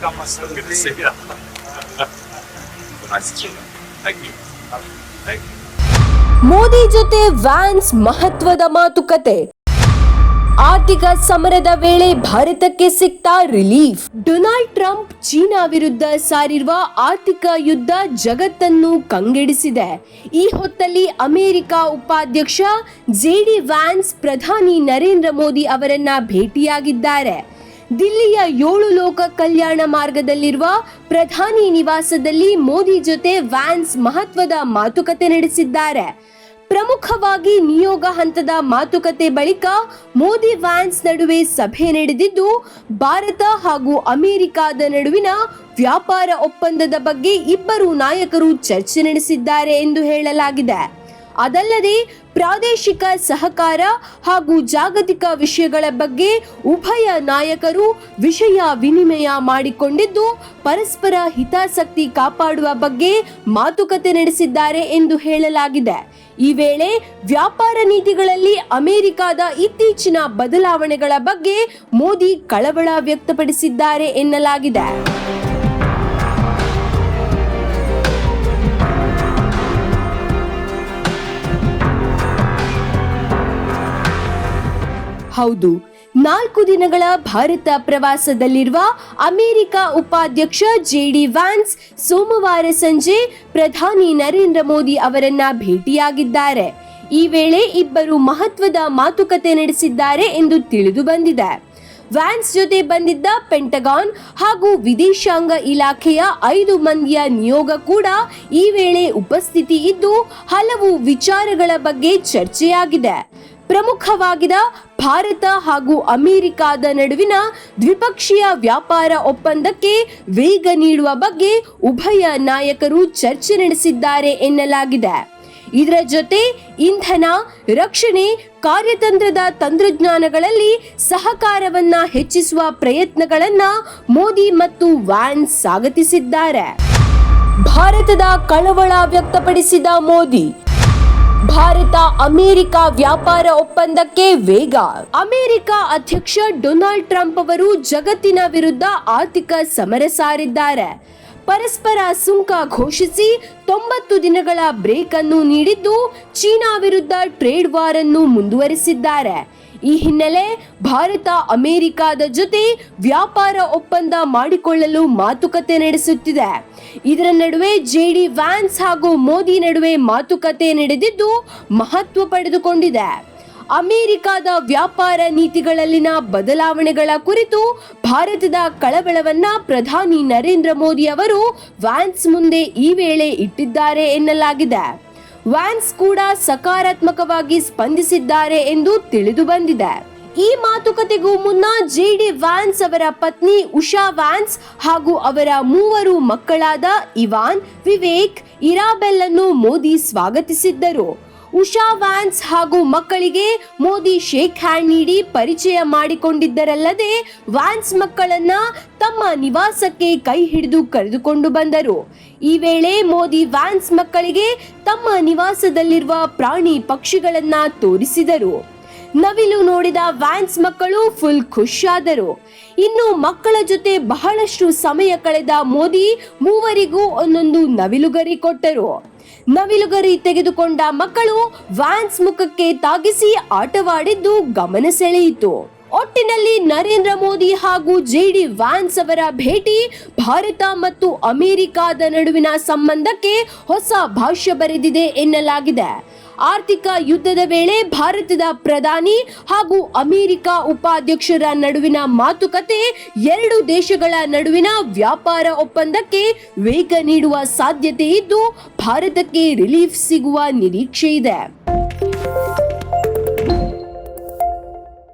ಮೋದಿ ಜೊತೆ ವ್ಯಾನ್ಸ್ ಮಹತ್ವದ ಮಾತುಕತೆ. ಆರ್ಥಿಕ ಸಮರದ ವೇಳೆ ಭಾರತಕ್ಕೆ ಸಿಕ್ತ ರಿಲೀಫ್. ಡೊನಾಲ್ಡ್ ಟ್ರಂಪ್ ಚೀನಾ ವಿರುದ್ಧ ಸಾರಿರುವ ಆರ್ಥಿಕ ಯುದ್ಧ ಜಗತ್ತನ್ನು ಕಂಗೆಡಿಸಿದೆ. ಈ ಹೊತ್ತಲ್ಲಿ ಅಮೆರಿಕ ಉಪಾಧ್ಯಕ್ಷ ಜೆಡಿ ವ್ಯಾನ್ಸ್ ಪ್ರಧಾನಿ ನರೇಂದ್ರ ಮೋದಿ ಅವರನ್ನ ಭೇಟಿಯಾಗಿದ್ದಾರೆ. ದಿಲ್ಲಿಯ ಏಳು ಲೋಕ ಕಲ್ಯಾಣ ಮಾರ್ಗದಲ್ಲಿರುವ ಪ್ರಧಾನಿ ನಿವಾಸದಲ್ಲಿ ಮೋದಿ ಜೊತೆ ವ್ಯಾನ್ಸ್ ಮಹತ್ವದ ಮಾತುಕತೆ ನಡೆಸಿದ್ದಾರೆ. ಪ್ರಮುಖವಾಗಿ ನಿಯೋಗ ಹಂತದ ಮಾತುಕತೆ ಬಳಿಕ ಮೋದಿ ವ್ಯಾನ್ಸ್ ನಡುವೆ ಸಭೆ ನಡೆದಿದ್ದು, ಭಾರತ ಹಾಗೂ ಅಮೆರಿಕದ ನಡುವಿನ ವ್ಯಾಪಾರ ಒಪ್ಪಂದದ ಬಗ್ಗೆ ಇಬ್ಬರು ನಾಯಕರು ಚರ್ಚೆ ನಡೆಸಿದ್ದಾರೆ ಎಂದು ಹೇಳಲಾಗಿದೆ. ಅದಲ್ಲದೆ ಪ್ರಾದೇಶಿಕ ಸಹಕಾರ ಹಾಗೂ ಜಾಗತಿಕ ವಿಷಯಗಳ ಬಗ್ಗೆ ಉಭಯ ನಾಯಕರು ವಿಷಯ ವಿನಿಮಯ ಮಾಡಿಕೊಂಡಿದ್ದು, ಪರಸ್ಪರ ಹಿತಾಸಕ್ತಿ ಕಾಪಾಡುವ ಬಗ್ಗೆ ಮಾತುಕತೆ ನಡೆಸಿದ್ದಾರೆ ಎಂದು ಹೇಳಲಾಗಿದೆ. ಈ ವೇಳೆ ವ್ಯಾಪಾರ ನೀತಿಗಳಲ್ಲಿ ಅಮೆರಿಕದ ಇತ್ತೀಚಿನ ಬದಲಾವಣೆಗಳ ಬಗ್ಗೆ ಮೋದಿ ಕಳವಳ ವ್ಯಕ್ತಪಡಿಸಿದ್ದಾರೆ ಎನ್ನಲಾಗಿದೆ. ಹೌದು, ನಾಲ್ಕು ದಿನಗಳ ಭಾರತ ಪ್ರವಾಸದಲ್ಲಿರುವ ಅಮೆರಿಕ ಉಪಾಧ್ಯಕ್ಷ ಜೆಡಿ ವ್ಯಾನ್ಸ್ ಸೋಮವಾರ ಸಂಜೆ ಪ್ರಧಾನಿ ನರೇಂದ್ರ ಮೋದಿ ಅವರನ್ನ ಭೇಟಿಯಾಗಿದ್ದಾರೆ. ಈ ವೇಳೆ ಇಬ್ಬರು ಮಹತ್ವದ ಮಾತುಕತೆ ನಡೆಸಿದ್ದಾರೆ ಎಂದು ತಿಳಿದು ಬಂದಿದೆ. ವ್ಯಾನ್ಸ್ ಜೊತೆ ಬಂದಿದ್ದ ಪೆಂಟಗಾನ್ ಹಾಗೂ ವಿದೇಶಾಂಗ ಇಲಾಖೆಯ ಐದು ಮಂದಿಯ ನಿಯೋಗ ಕೂಡ ಈ ವೇಳೆ ಉಪಸ್ಥಿತಿ ಇದ್ದು ಹಲವು ವಿಚಾರಗಳ ಬಗ್ಗೆ ಚರ್ಚೆಯಾಗಿದೆ. ಪ್ರಮುಖವಾಗಿದ ಭಾರತ ಹಾಗೂ ಅಮೆರಿಕಾದ ನಡುವಿನ ದ್ವಿಪಕ್ಷೀಯ ವ್ಯಾಪಾರ ಒಪ್ಪಂದಕ್ಕೆ ವೇಗ ನೀಡುವ ಬಗ್ಗೆ ಉಭಯ ನಾಯಕರು ಚರ್ಚೆ ನಡೆಸಿದ್ದಾರೆ ಎನ್ನಲಾಗಿದೆ. ಇದರ ಜೊತೆ ಇಂಧನ, ರಕ್ಷಣೆ, ಕಾರ್ಯತಂತ್ರದ ತಂತ್ರಜ್ಞಾನಗಳಲ್ಲಿ ಸಹಕಾರವನ್ನ ಹೆಚ್ಚಿಸುವ ಪ್ರಯತ್ನಗಳನ್ನ ಮೋದಿ ಮತ್ತು ವ್ಯಾನ್ ಸ್ವಾಗತಿಸಿದ್ದಾರೆ. ಭಾರತದ ಕಳವಳ ವ್ಯಕ್ತಪಡಿಸಿದ ಮೋದಿ ಭಾರತ ಅಮೆರಿಕ ವ್ಯಾಪಾರ ಒಪ್ಪಂದಕ್ಕೆ ವೇಗ. ಅಮೆರಿಕ ಅಧ್ಯಕ್ಷ ಡೊನಾಲ್ಡ್ ಟ್ರಂಪ್ ಅವರು ಜಗತ್ತಿನ ವಿರುದ್ಧ ಆರ್ಥಿಕ ಸಮರ ಸಾರಿದ್ದಾರೆ. ಪರಸ್ಪರ ಸುಂಕ ಘೋಷಿಸಿ ತೊಂಬತ್ತು ದಿನಗಳ ಬ್ರೇಕ್ ಅನ್ನು ನೀಡಿದ್ದು ಚೀನಾ ವಿರುದ್ಧ ಟ್ರೇಡ್ ವಾರ್ ಅನ್ನು ಮುಂದುವರಿಸಿದ್ದಾರೆ. ಈ ಹಿನ್ನೆಲೆ ಭಾರತ ಅಮೆರಿಕದ ಜೊತೆ ವ್ಯಾಪಾರ ಒಪ್ಪಂದ ಮಾಡಿಕೊಳ್ಳಲು ಮಾತುಕತೆ ನಡೆಸುತ್ತಿದೆ. ಇದರ ನಡುವೆ ಜೆಡಿ, ವ್ಯಾನ್ಸ್ ಹಾಗೂ ಮೋದಿ ನಡುವೆ ಮಾತುಕತೆ ನಡೆದಿದ್ದು ಮಹತ್ವ ಪಡೆದುಕೊಂಡಿದೆ. ಅಮೆರಿಕದ ವ್ಯಾಪಾರ ನೀತಿಗಳಲ್ಲಿನ ಬದಲಾವಣೆಗಳ ಕುರಿತು ಭಾರತದ ಕಳವಳವನ್ನ ಪ್ರಧಾನಿ ನರೇಂದ್ರ ಮೋದಿ ಅವರು ವ್ಯಾನ್ಸ್ ಮುಂದೆ ಈ ವೇಳೆ ಇಟ್ಟಿದ್ದಾರೆ ಎನ್ನಲಾಗಿದೆ. ವ್ಯಾನ್ಸ್ ಕೂಡ ಸಕಾರಾತ್ಮಕವಾಗಿ ಸ್ಪಂದಿಸಿದ್ದಾರೆ ಎಂದು ತಿಳಿದು ಬಂದಿದೆ. ಈ ಮಾತುಕತೆಗೂ ಮುನ್ನ ಜೆಡಿ ವ್ಯಾನ್ಸ್ ಅವರ ಪತ್ನಿ ಉಷಾ ವ್ಯಾನ್ಸ್ ಹಾಗೂ ಅವರ ಮೂವರು ಮಕ್ಕಳಾದ ಇವಾನ್, ವಿವೇಕ್, ಇರಾಬೆಲ್ ಅನ್ನು ಮೋದಿ ಸ್ವಾಗತಿಸಿದ್ದರು. ಉಷಾ ವ್ಯಾನ್ಸ್ ಹಾಗೂ ಮಕ್ಕಳಿಗೆ ಮೋದಿ ಶೇಕ್ ಹ್ಯಾಂಡ್ ನೀಡಿ ಪರಿಚಯ ಮಾಡಿಕೊಂಡಿದ್ದರಲ್ಲದೆ ವ್ಯಾನ್ಸ್ ಮಕ್ಕಳನ್ನ ತಮ್ಮ ನಿವಾಸಕ್ಕೆ ಕೈ ಹಿಡಿದು ಕರೆದುಕೊಂಡು ಬಂದರು. ಈ ವೇಳೆ ಮೋದಿ ವ್ಯಾನ್ಸ್ ಮಕ್ಕಳಿಗೆ ತಮ್ಮ ನಿವಾಸದಲ್ಲಿರುವ ಪ್ರಾಣಿ ಪಕ್ಷಿಗಳನ್ನ ತೋರಿಸಿದರು. ನವಿಲು ನೋಡಿದ ವ್ಯಾನ್ಸ್ ಮಕ್ಕಳು ಫುಲ್ ಖುಷಿಯಾದರು. ಇನ್ನು ಮಕ್ಕಳ ಜೊತೆ ಬಹಳಷ್ಟು ಸಮಯ ಕಳೆದ ಮೋದಿ ಮೂವರಿಗೂ ಒಂದೊಂದು ನವಿಲುಗರಿ ಕೊಟ್ಟರು. ನವಿಲುಗರಿ ತೆಗೆದುಕೊಂಡ ಮಕ್ಕಳು ವ್ಯಾನ್ಸ್ ಮುಖಕ್ಕೆ ತಾಗಿಸಿ ಆಟವಾಡಿದ್ದು ಗಮನ ಸೆಳೆಯಿತು. ಒಟ್ಟಿನಲ್ಲಿ ನರೇಂದ್ರ ಮೋದಿ ಹಾಗೂ ಜೆ ಡಿ ವ್ಯಾನ್ಸ್ ಅವರ ಭೇಟಿ, ಭಾರತ ಮತ್ತು ಅಮೆರಿಕದ ನಡುವಿನ ಸಂಬಂಧಕ್ಕೆ ಹೊಸ ಭಾಷ್ಯ ಬರೆದಿದೆ ಎನ್ನಲಾಗಿದೆ. ಆರ್ಥಿಕ ಯುದ್ಧದ ವೇಳೆ ಭಾರತದ ಪ್ರಧಾನಿ ಹಾಗೂ ಅಮೆರಿಕ ಉಪಾಧ್ಯಕ್ಷರ ನಡುವಿನ ಮಾತುಕತೆ, ಎರಡು ದೇಶಗಳ ನಡುವಿನ ವ್ಯಾಪಾರ ಒಪ್ಪಂದಕ್ಕೆ ವೇಗ ನೀಡುವ ಸಾಧ್ಯತೆ ಇದ್ದು, ಭಾರತಕ್ಕೆ ರಿಲೀಫ್ ಸಿಗುವ ನಿರೀಕ್ಷೆ ಇದೆ.